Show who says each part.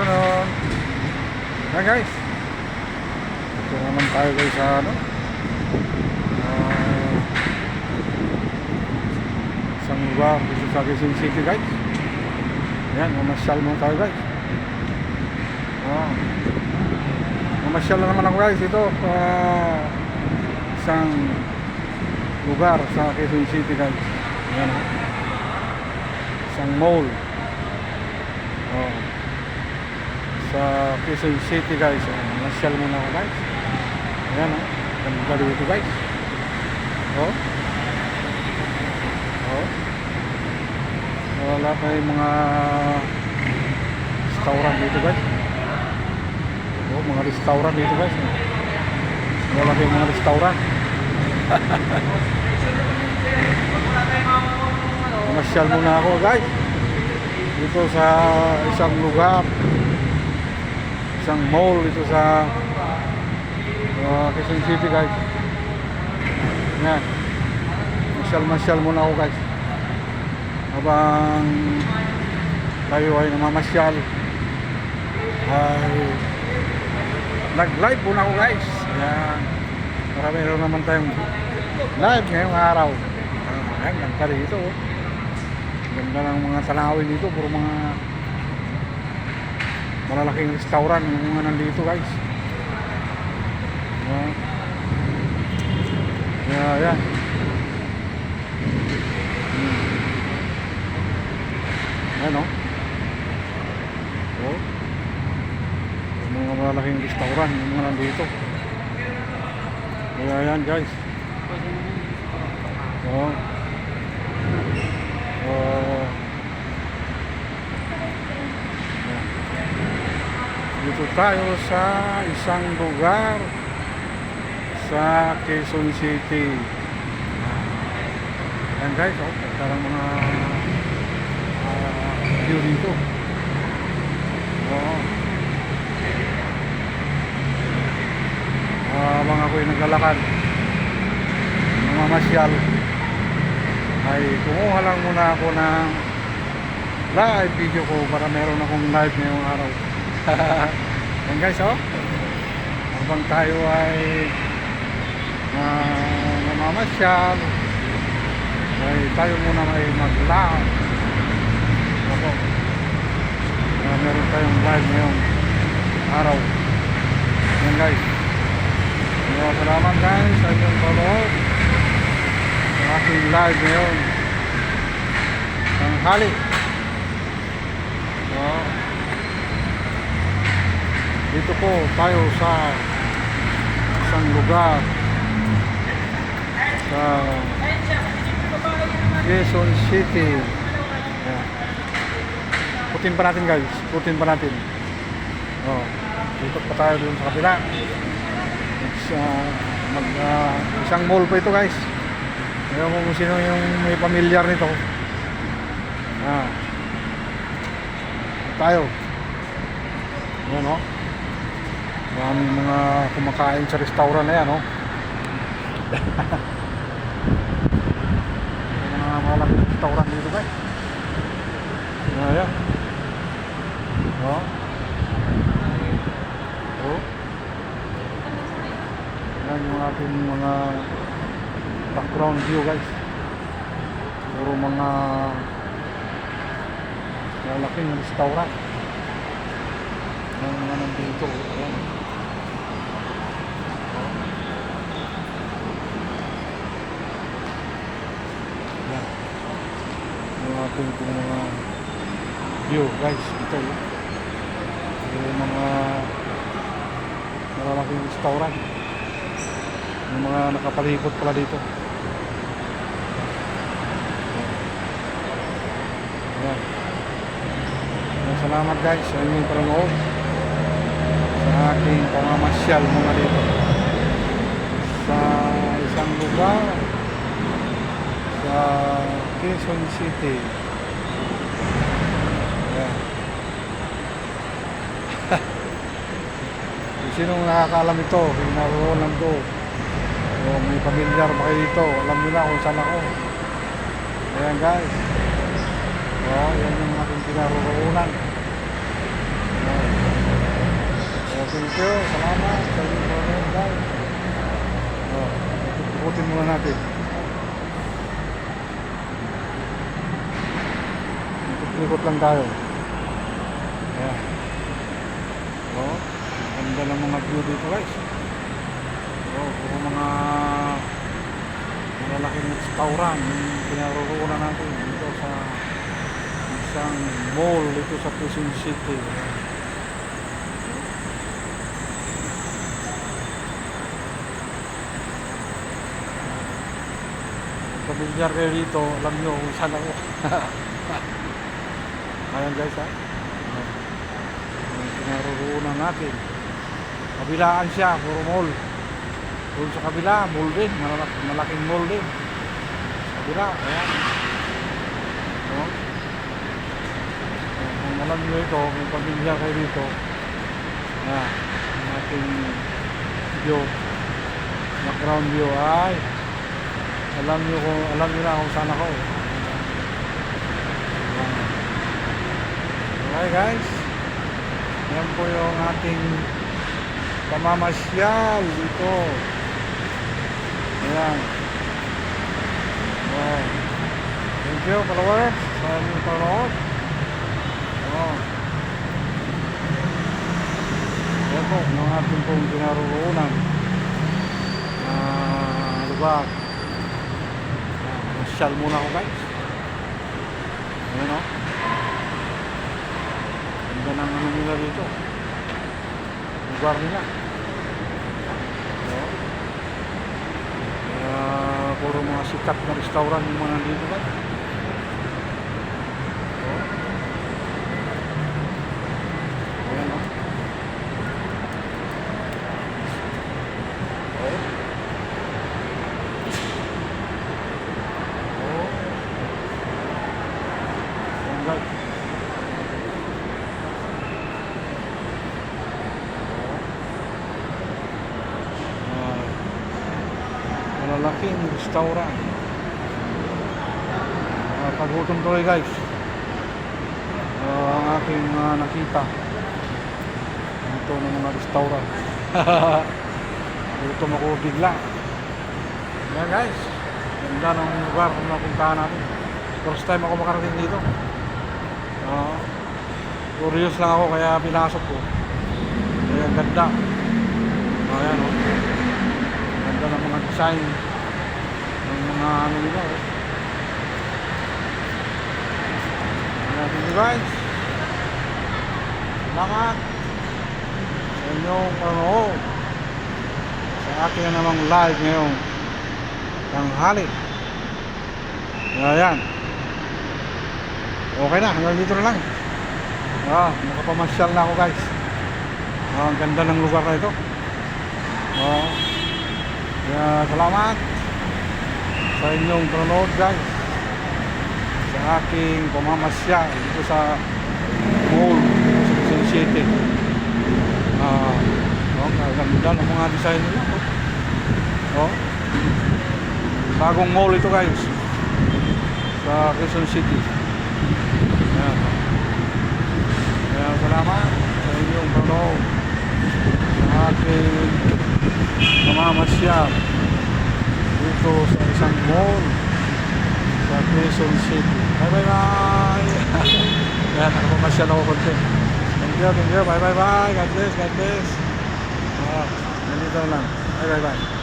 Speaker 1: afternoon. Yan guys. Ito naman tayo guys sa ano. Ah, isang lugar dito sa Quezon City guys. Yan, mamasyal muna tayo guys. Ah. Mamasyal na naman ako guys dito. Ah, isang lugar sa Quezon City guys. Yan. oh. Isang mall. Oh. Sa Quezon City guys. Ayan, Nasyal muna ako guys. Ayan oh. Ganda dito guys. Oh. Oh. Wala pa yung mga restaurant dito guys. Oh, mga restaurant dito guys. Wala pa yung mga restaurant. Masyal muna ako guys. Dito sa isang lugar. Isang mall dito sa uh, Quezon City guys. Yan. Masyal-masyal muna ako guys. Habang tayo ay namamasyal ay nag-live muna ako guys. Yan. Para meron naman tayong live ngayong araw. Ah, Ayan, ganda dito. Oh. Ganda ng mga tanawin dito. Puro mga malalaking restaurant yung mga nandito guys. Ayan. Yeah, yeah. Hmm. Ayan o. Oh. Yung mga malalaking restaurant yung mga nandito. Kaya yan guys. Oh. Oh. Dito tayo sa isang lugar sa Quezon City. Yan guys, oh, parang mga ah, view dito. Oo. Habang ako'y naglalakad, namamasyal, ay kumuha lang muna ako ng live video ko para meron akong live ngayong araw. Yan guys, oh. Habang tayo ay uh, namamasyal, ay tayo muna may mag-live. Ako. Uh, meron tayong live ngayong araw. Yan guys. Kaya salamat guys sa inyong follow sa aking live ngayon. Tanghali. So, dito po tayo sa isang lugar sa Quezon City. Ayan. Putin pa natin guys. Putin pa natin. Oh, dito pa tayo dun sa kabila. It's, uh, mag, uh, isang mall pa ito guys. Ewan ko kung sino yung may pamilyar nito. Ah. Tayo. Ayan o. Maraming mga kumakain sa restaurant na yan o. May mga malaking restaurant dito guys. Ayan. Oh. Oh. Yan yung ating mga background view guys. Puro mga malaking restaurant. Yan mga nandito. Yan. Oh. Yan. Yung ating pong mga view guys. Ito. Yung mga malalaking restaurant. Yung mga nakapalikot pala dito. Ayan, Salamat guys sa inyong panonood sa aking pamamasyal muna dito sa isang lugar sa Quezon City. Ayan. Kung sinong nakakaalam ito, yung naroonan ko, o may pamilyar ba kayo dito, alam nyo na kung saan ako. Ayan guys. Oh, yan yung aking kinaroroonan. Ayan. you. Salamat sa inyong panonood guys. Oh, ikutin muna natin. Ikot-ikot lang tayo. Ayan. Oh, ganda ng mga view dito guys. Oh, puro mga malalaking restaurant yung pinaroroonan natin dito sa isang mall dito sa Quezon City. Pamilyar kayo dito, alam nyo kung saan ako. Ayan guys ha. Yung pinaroroonan natin. Kabilaan siya, puro mall. Doon sa kabila, mall din. Malak malaking mall din. Sa kabila, ayan. No? So, kung alam nyo ito, kung pamilyar kayo dito, ayan, ang ating view, background view ay alam nyo kung alam nyo na kung saan ako. Okay guys, yan po yung ating pamamasyal dito. Ayan. Oh. Thank you, followers, sa inyong panonood. Oh. Yan po, yung ating pong pinaroroonan. Ah, lugar. Ayan, Masyal muna ako guys. Ayan o. Ganda ng ano nila dito. Lugar nila. Ayan. Kaya puro mga sikat na restaurant yung mga nandito guys. Ayan. Ayan o. Ayan. Oh. Ayan guys. Ah, malalaking restaurant. Uh, pagutom tuloy guys. Ah, ang aking ah, nakita. Ito ng mga restaurant. Gutom ako bigla. Yan guys. Ganda ng lugar kung napuntahan natin. First time ako makarating dito. Oo. curious lang ako kaya pinasok ko. Kaya ang ganda. Ayan o. Ganda ng mga design. Mga ano nila thank you guys. Salamat. Sa inyong panonood. Sa akin na namang live ngayong tanghali. Ayan. Okay na, hanggang dito na lang. Ah, nakapamasyal na ako guys. Ah, ang ganda ng lugar na ito. Oh. Kaya salamat sa inyong panonood guys. Sa aking pamamasyal dito sa mall sa Quezon City. Ah, oh, ang ganda ng mga design nila. Oh. Bagong mall ito guys. Sa Quezon City. Ayan. Kaya salamat sa inyong panonood sa aking mamamasyal dito sa isang mall sa Quezon City. Bye bye bye! Kaya nakapamasyal ako konti. Thank you, thank you. Bye bye bye. God bless, God bless. Ah, ganito lang. Bye bye bye.